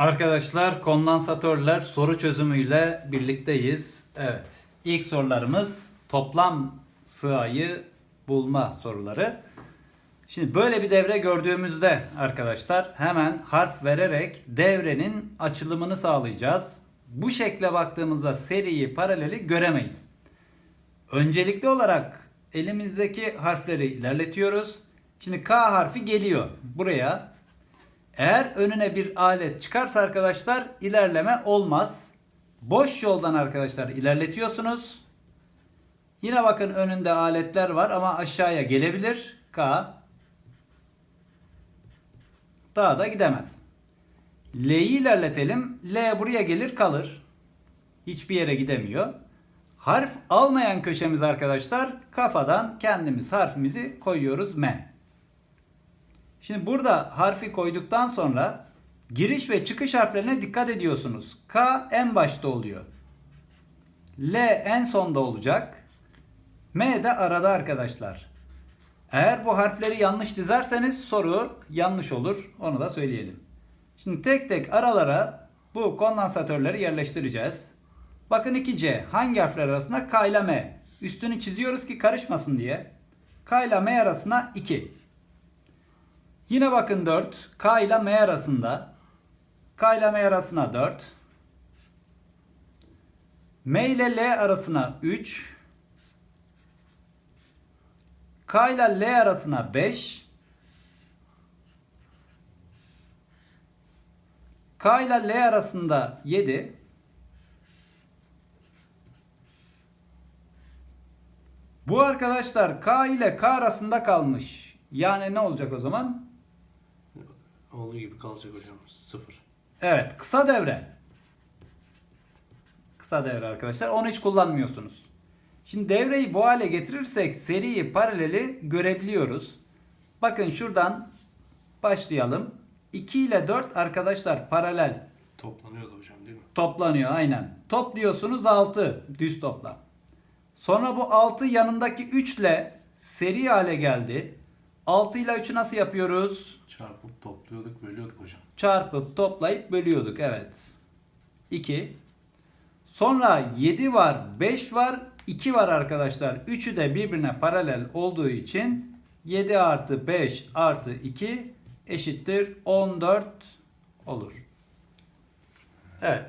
Arkadaşlar kondansatörler soru çözümüyle birlikteyiz. Evet. İlk sorularımız toplam sığayı bulma soruları. Şimdi böyle bir devre gördüğümüzde arkadaşlar hemen harf vererek devrenin açılımını sağlayacağız. Bu şekle baktığımızda seriyi paraleli göremeyiz. Öncelikli olarak elimizdeki harfleri ilerletiyoruz. Şimdi K harfi geliyor buraya. Eğer önüne bir alet çıkarsa arkadaşlar ilerleme olmaz. Boş yoldan arkadaşlar ilerletiyorsunuz. Yine bakın önünde aletler var ama aşağıya gelebilir. K. Daha da gidemez. L'yi ilerletelim. L buraya gelir kalır. Hiçbir yere gidemiyor. Harf almayan köşemiz arkadaşlar kafadan kendimiz harfimizi koyuyoruz M. Şimdi burada harfi koyduktan sonra giriş ve çıkış harflerine dikkat ediyorsunuz. K en başta oluyor. L en sonda olacak. M de arada arkadaşlar. Eğer bu harfleri yanlış dizerseniz soru yanlış olur. Onu da söyleyelim. Şimdi tek tek aralara bu kondansatörleri yerleştireceğiz. Bakın 2C hangi harfler arasında? K ile M. Üstünü çiziyoruz ki karışmasın diye. K ile M arasına 2. Yine bakın 4. K ile M arasında. K ile M arasına 4. M ile L arasına 3. K ile L arasına 5. K ile L arasında 7. Bu arkadaşlar K ile K arasında kalmış. Yani ne olacak o zaman? Olduğu gibi kalacak hocam. Sıfır. Evet, kısa devre. Kısa devre arkadaşlar. Onu hiç kullanmıyorsunuz. Şimdi devreyi bu hale getirirsek seriyi paraleli görebiliyoruz. Bakın şuradan başlayalım. 2 ile 4 arkadaşlar paralel Toplanıyordu hocam değil mi? toplanıyor aynen. Topluyorsunuz 6 düz toplam. Sonra bu 6 yanındaki 3 ile seri hale geldi. 6 ile 3'ü nasıl yapıyoruz? Çarpıp topluyorduk, bölüyorduk hocam. çarpıp toplayıp bölüyorduk. Evet. 2. Sonra 7 var, 5 var, 2 var arkadaşlar. Üçü de birbirine paralel olduğu için 7 artı 5 artı 2 eşittir 14 olur. Evet.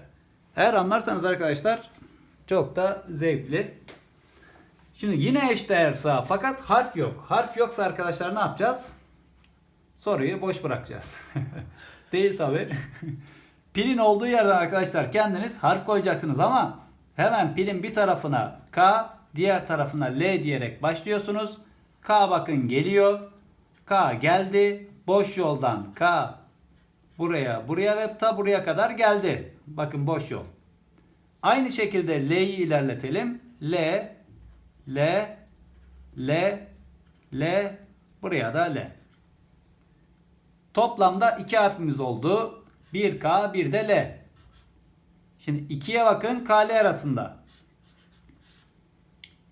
Eğer anlarsanız arkadaşlar çok da zevkli. Şimdi yine eşdeğer sağ fakat harf yok. Harf yoksa arkadaşlar ne yapacağız? Soruyu boş bırakacağız. Değil tabi. Pilin olduğu yerden arkadaşlar kendiniz harf koyacaksınız ama hemen pilin bir tarafına K, diğer tarafına L diyerek başlıyorsunuz. K bakın geliyor. K geldi. Boş yoldan K buraya, buraya ve ta buraya kadar geldi. Bakın boş yol. Aynı şekilde L'yi ilerletelim. L, L, L, L, buraya da L. Toplamda iki harfimiz oldu. 1K bir de L. Şimdi 2'ye bakın KL arasında.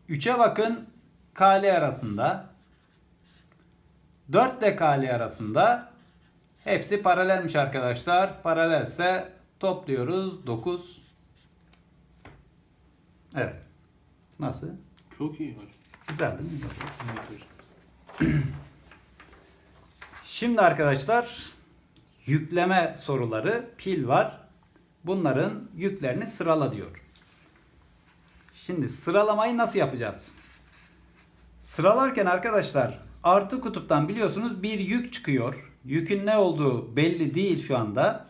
3'e bakın KL arasında. 4 ile KL arasında. Hepsi paralelmiş arkadaşlar. Paralelse topluyoruz. 9. Evet. Nasıl? Çok iyi hocam. Güzel değil mi? Evet hocam. Şimdi arkadaşlar yükleme soruları pil var. Bunların yüklerini sırala diyor. Şimdi sıralamayı nasıl yapacağız? Sıralarken arkadaşlar artı kutuptan biliyorsunuz bir yük çıkıyor. Yükün ne olduğu belli değil şu anda.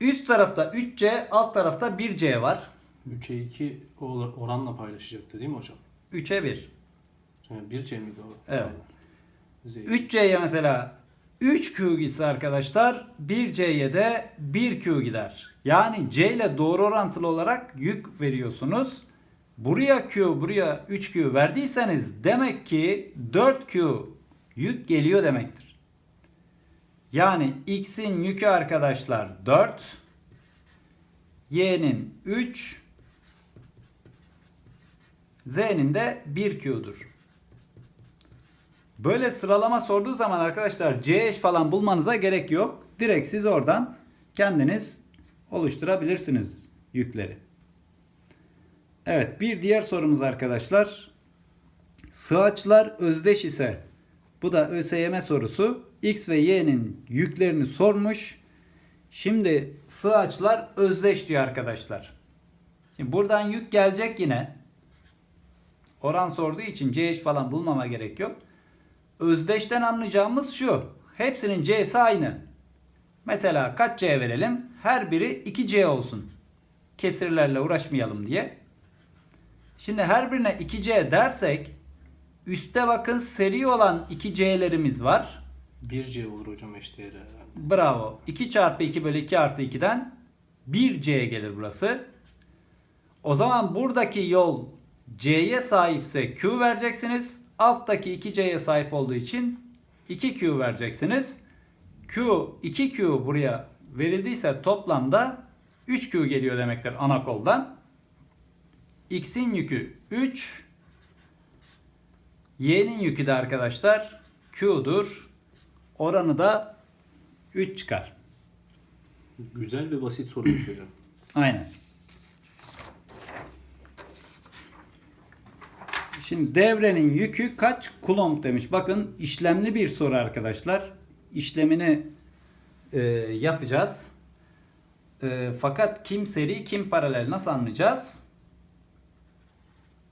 Üst tarafta 3C, alt tarafta 1C var. 3'e 2 oranla paylaşacaktı değil mi hocam? 3'e 1. Yani 1 C miydi o? Evet. Z. 3C'ye mesela 3Q gitse arkadaşlar 1C'ye de 1Q gider. Yani C ile doğru orantılı olarak yük veriyorsunuz. Buraya Q, buraya 3Q verdiyseniz demek ki 4Q yük geliyor demektir. Yani X'in yükü arkadaşlar 4, Y'nin 3, Z'nin de 1Q'dur. Böyle sıralama sorduğu zaman arkadaşlar C eş falan bulmanıza gerek yok. Direkt siz oradan kendiniz oluşturabilirsiniz yükleri. Evet bir diğer sorumuz arkadaşlar. Sığaçlar özdeş ise bu da ÖSYM sorusu. X ve Y'nin yüklerini sormuş. Şimdi sığaçlar özdeş diyor arkadaşlar. Şimdi buradan yük gelecek yine. Oran sorduğu için C eş falan bulmama gerek yok. Özdeşten anlayacağımız şu. Hepsinin C'si aynı. Mesela kaç C verelim? Her biri 2C olsun. Kesirlerle uğraşmayalım diye. Şimdi her birine 2C dersek üstte bakın seri olan 2C'lerimiz var. 1C olur hocam eşdeğeri herhalde. Bravo. 2 çarpı 2 bölü 2 artı 2'den 1C gelir burası. O zaman buradaki yol C'ye sahipse Q vereceksiniz. Alttaki 2C'ye sahip olduğu için 2Q vereceksiniz. Q 2Q buraya verildiyse toplamda 3Q geliyor demektir ana koldan. X'in yükü 3. Y'nin yükü de arkadaşlar Q'dur. Oranı da 3 çıkar. Güzel ve basit soruymuş hocam. Aynen. Şimdi devrenin yükü kaç kulomb demiş. Bakın işlemli bir soru arkadaşlar. İşlemini e, yapacağız. E, fakat kim seri kim paralel nasıl anlayacağız?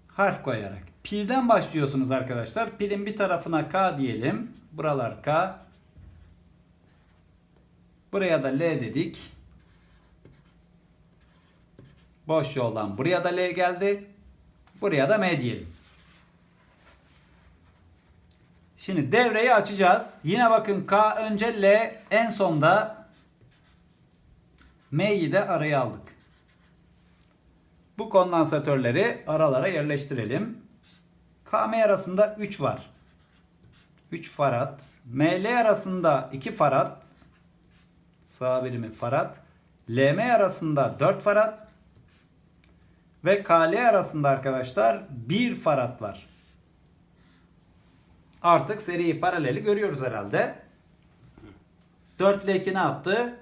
Harf koyarak. Pilden başlıyorsunuz arkadaşlar. Pilin bir tarafına K diyelim. Buralar K. Buraya da L dedik. Boş yoldan buraya da L geldi. Buraya da M diyelim. Şimdi devreyi açacağız. Yine bakın K önce L en sonda M'yi de araya aldık. Bu kondansatörleri aralara yerleştirelim. KM arasında 3 var. 3 farad. ML arasında 2 farad. Sağ birimi farad. LM arasında 4 farad. Ve KL arasında arkadaşlar 1 farad var. Artık seri paraleli görüyoruz herhalde. 4 ile 2 ne yaptı?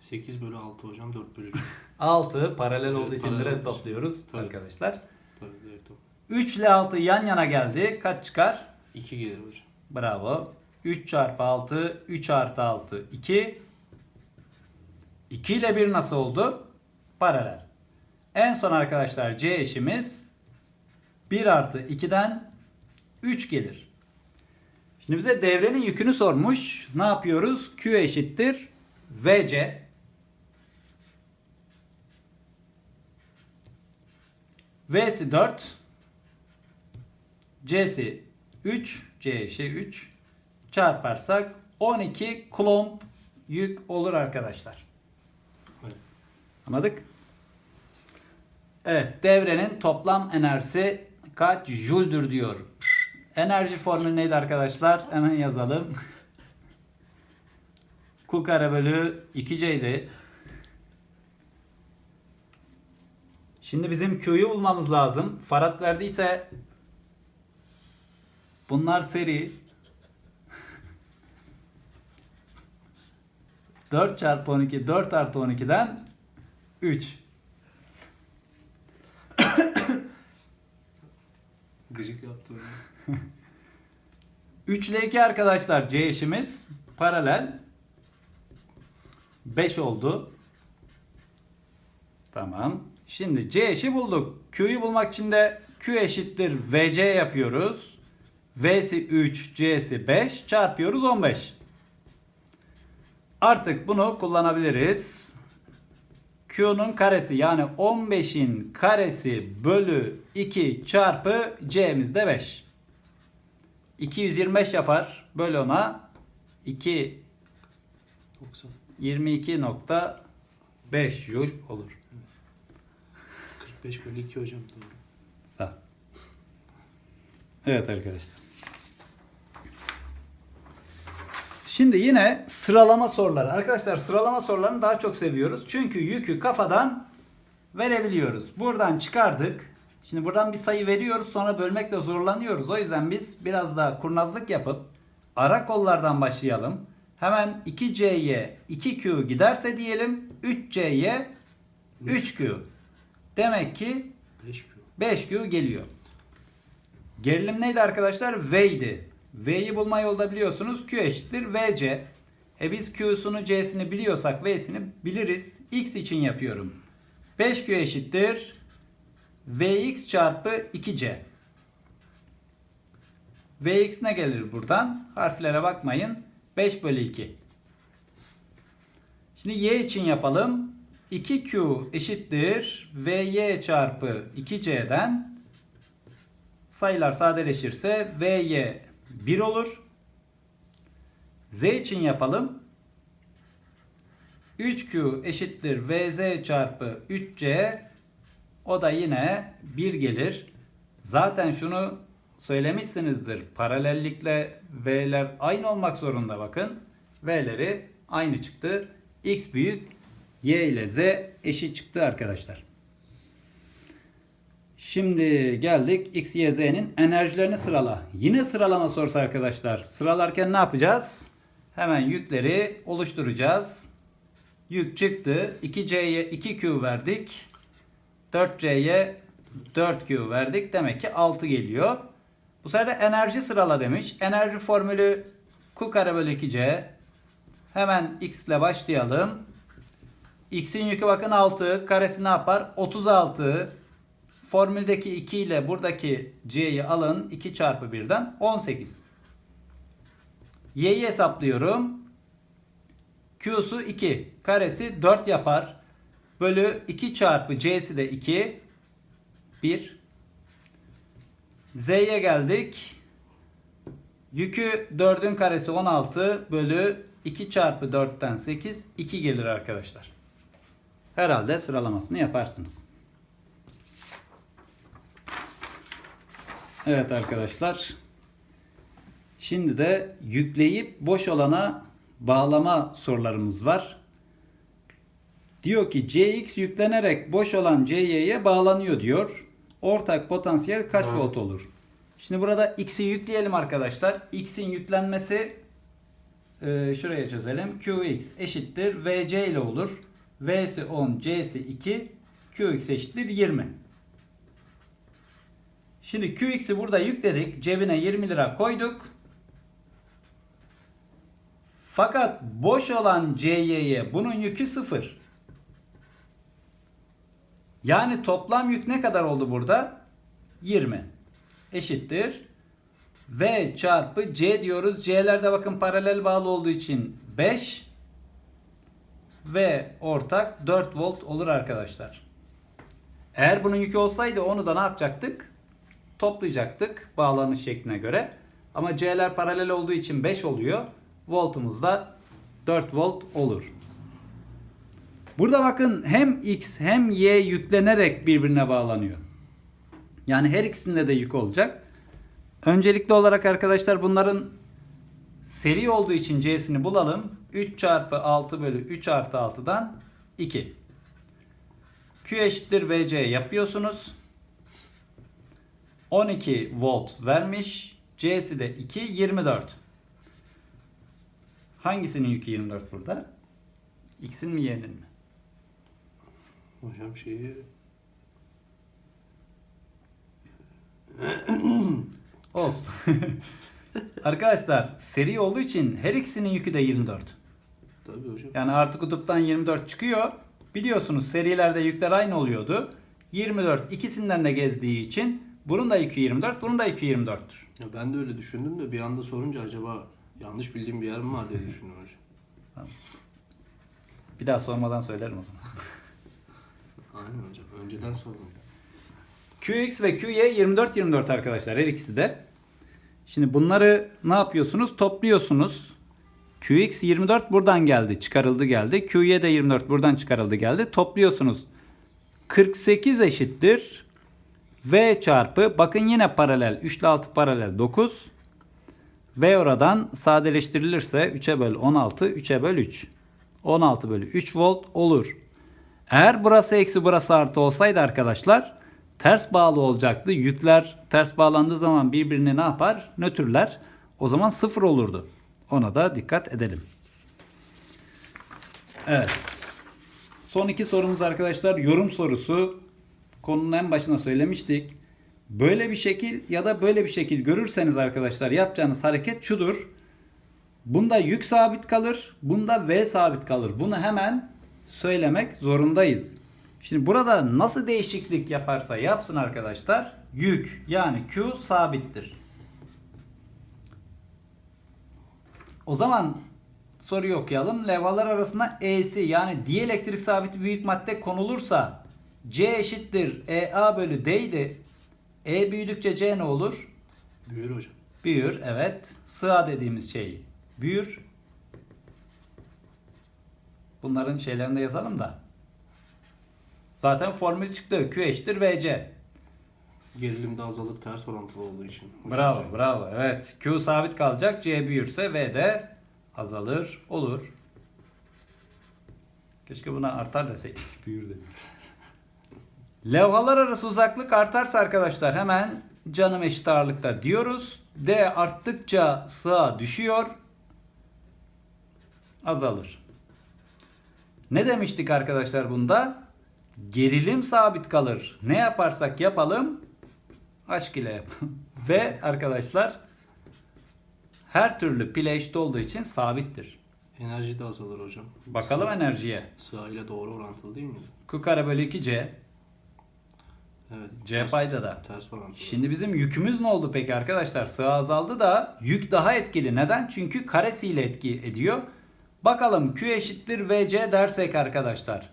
8 bölü 6 hocam 4 bölü 3. 6 paralel olduğu için paralel biraz topluyoruz Tabii. arkadaşlar. Tabii direkt o. 3 ile 6 yan yana geldi. Kaç çıkar? 2 gelir hocam. Bravo. 3 çarpı 6, 3 artı 6, 2. 2 ile 1 nasıl oldu? Paralel. En son arkadaşlar C eşimiz 1 artı 2'den 3 gelir. Şimdi bize devrenin yükünü sormuş. Ne yapıyoruz? Q eşittir VC. V'si 4. C'si 3. C eşi 3. Çarparsak 12 kulomb yük olur arkadaşlar. Evet. Anladık? Evet, devrenin toplam enerjisi kaç jüldür diyor. Enerji formülü neydi arkadaşlar? Hemen yazalım. Q kare bölü 2C'ydi. Şimdi bizim Q'yu bulmamız lazım. Farad verdiyse bunlar seri. 4 çarpı 12, 4 artı 12'den 3. Gıcık yaptı hocam. 3 ile 2 arkadaşlar C eşimiz paralel 5 oldu. Tamam. Şimdi C eşi bulduk. Q'yu bulmak için de Q eşittir VC yapıyoruz. V'si 3, C'si 5 çarpıyoruz 15. Artık bunu kullanabiliriz. Q'nun karesi yani 15'in karesi bölü 2 çarpı C'miz de 5. 225 yapar. Böl ona 2 90. 22.5 jül olur. 45 bölü 2 hocam doğru. Sağ. Evet arkadaşlar. Şimdi yine sıralama soruları. Arkadaşlar sıralama sorularını daha çok seviyoruz. Çünkü yükü kafadan verebiliyoruz. Buradan çıkardık. Şimdi buradan bir sayı veriyoruz sonra bölmekle zorlanıyoruz. O yüzden biz biraz daha kurnazlık yapıp ara kollardan başlayalım. Hemen 2C'ye 2Q giderse diyelim 3C'ye 3Q. Demek ki 5 Q. 5Q geliyor. Gerilim neydi arkadaşlar? V idi. V'yi bulma yolda biliyorsunuz. Q eşittir VC. E biz Q'sunu C'sini biliyorsak V'sini biliriz. X için yapıyorum. 5Q eşittir Vx çarpı 2C. Vx ne gelir buradan? Harflere bakmayın. 5 bölü 2. Şimdi y için yapalım. 2q eşittir vy çarpı 2c'den sayılar sadeleşirse vy 1 olur. z için yapalım. 3q eşittir vz çarpı 3c o da yine 1 gelir. Zaten şunu söylemişsinizdir. Paralellikle v'ler aynı olmak zorunda bakın. V'leri aynı çıktı. x büyük y ile z eşit çıktı arkadaşlar. Şimdi geldik x, y, z'nin enerjilerini sırala. Yine sıralama sorusu arkadaşlar. Sıralarken ne yapacağız? Hemen yükleri oluşturacağız. Yük çıktı. 2c'ye 2q verdik. 4c'ye 4q verdik. Demek ki 6 geliyor. Bu sefer de enerji sırala demiş. Enerji formülü q kare bölü 2c. Hemen x ile başlayalım. X'in yükü bakın 6. Karesi ne yapar? 36. Formüldeki 2 ile buradaki c'yi alın. 2 çarpı 1'den 18. Y'yi hesaplıyorum. Q'su 2. Karesi 4 yapar. Bölü 2 çarpı c'si de 2. 1. Z'ye geldik. Yükü 4'ün karesi 16 bölü 2 çarpı 4'ten 8 2 gelir arkadaşlar. Herhalde sıralamasını yaparsınız. Evet arkadaşlar. Şimdi de yükleyip boş olana bağlama sorularımız var. Diyor ki Cx yüklenerek boş olan Cy'ye bağlanıyor diyor. Ortak potansiyel kaç Ha. volt olur? Şimdi burada x'i yükleyelim arkadaşlar. x'in yüklenmesi e, şuraya çözelim. Qx eşittir Vc ile olur. V'si 10, C'si 2, Qx eşittir 20. Şimdi Qx'i burada yükledik. Cebine 20 lira koyduk. Fakat boş olan Cy'ye bunun yükü 0. Yani toplam yük ne kadar oldu burada? 20. Eşittir. V çarpı C diyoruz. C'lerde bakın paralel bağlı olduğu için 5. Ve ortak 4 volt olur arkadaşlar. Eğer bunun yükü olsaydı onu da ne yapacaktık? Toplayacaktık bağlanış şekline göre. Ama C'ler paralel olduğu için 5 oluyor. Voltumuz da 4 volt olur. Burada bakın hem X hem Y yüklenerek birbirine bağlanıyor. Yani her ikisinde de yük olacak. Öncelikli olarak arkadaşlar bunların seri olduğu için C'sini bulalım. 3 çarpı 6 bölü 3 artı 6'dan 2. Q eşittir VC yapıyorsunuz. 12 volt vermiş. C'si de 2, 24. Hangisinin yükü 24 burada? X'in mi Y'nin mi? Hocam şeyi Olsun. Arkadaşlar seri olduğu için her ikisinin yükü de 24. tabii hocam. Yani artı kutuptan 24 çıkıyor. Biliyorsunuz serilerde yükler aynı oluyordu. 24 ikisinden de gezdiği için bunun da yükü 24, bunun da yükü 24'tür. Ya ben de öyle düşündüm de bir anda sorunca acaba yanlış bildiğim bir yer mi var diye düşündüm hocam. Bir daha sormadan söylerim o zaman. Aynen hocam. Önceden sordum. QX ve QY 24 24 arkadaşlar her ikisi de. Şimdi bunları ne yapıyorsunuz? Topluyorsunuz. QX 24 buradan geldi, çıkarıldı geldi. QY de 24 buradan çıkarıldı geldi. Topluyorsunuz. 48 eşittir. V çarpı bakın yine paralel. 3 ile 6 paralel 9. V oradan sadeleştirilirse 3'e böl 16, 3'e böl 3. 16 bölü 3 volt olur. Eğer burası eksi burası artı olsaydı arkadaşlar ters bağlı olacaktı. Yükler ters bağlandığı zaman birbirini ne yapar? Nötrler. O zaman sıfır olurdu. Ona da dikkat edelim. Evet. Son iki sorumuz arkadaşlar yorum sorusu. Konunun en başına söylemiştik. Böyle bir şekil ya da böyle bir şekil görürseniz arkadaşlar yapacağınız hareket şudur. Bunda yük sabit kalır. Bunda V sabit kalır. Bunu hemen söylemek zorundayız. Şimdi burada nasıl değişiklik yaparsa yapsın arkadaşlar yük yani Q sabittir. O zaman soruyu okuyalım. Levhalar arasında E'si yani dielektrik sabiti büyük madde konulursa C eşittir EA bölü D idi. E büyüdükçe C ne olur? Büyür hocam. Büyür evet. Sığa dediğimiz şey büyür. Bunların şeylerini de yazalım da. Zaten formül çıktı. Q eşittir VC. Gerilim de azalır ters orantılı olduğu için. Bravo bravo evet. Q sabit kalacak. C büyürse V de azalır olur. Keşke buna artar deseydik. Büyür dedim. Levhalar arası uzaklık artarsa arkadaşlar hemen canım eşit ağırlıkta diyoruz. D arttıkça sığa düşüyor. Azalır. Ne demiştik arkadaşlar bunda? Gerilim sabit kalır. Ne yaparsak yapalım aşk ile yapalım. Ve arkadaşlar her türlü pile eşit olduğu için sabittir. Enerji de azalır hocam. Bakalım Sığa- enerjiye. Sığa ile doğru orantılı değil mi? Q kare bölü 2C. Evet. C ters- payda da. Ters orantılı. Şimdi bizim yükümüz ne oldu peki arkadaşlar? Sığa azaldı da yük daha etkili. Neden? Çünkü karesiyle etki ediyor. Bakalım Q eşittir VC dersek arkadaşlar.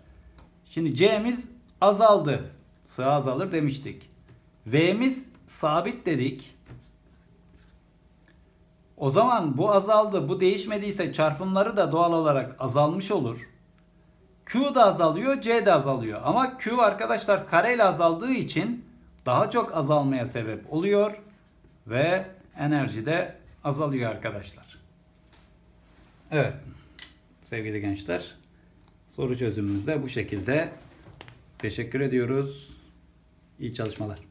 Şimdi C'miz azaldı. Sığa azalır demiştik. V'miz sabit dedik. O zaman bu azaldı, bu değişmediyse çarpımları da doğal olarak azalmış olur. Q da azalıyor, C de azalıyor. Ama Q arkadaşlar kareyle azaldığı için daha çok azalmaya sebep oluyor ve enerji de azalıyor arkadaşlar. Evet. Sevgili gençler, soru çözümümüz de bu şekilde. Teşekkür ediyoruz. İyi çalışmalar.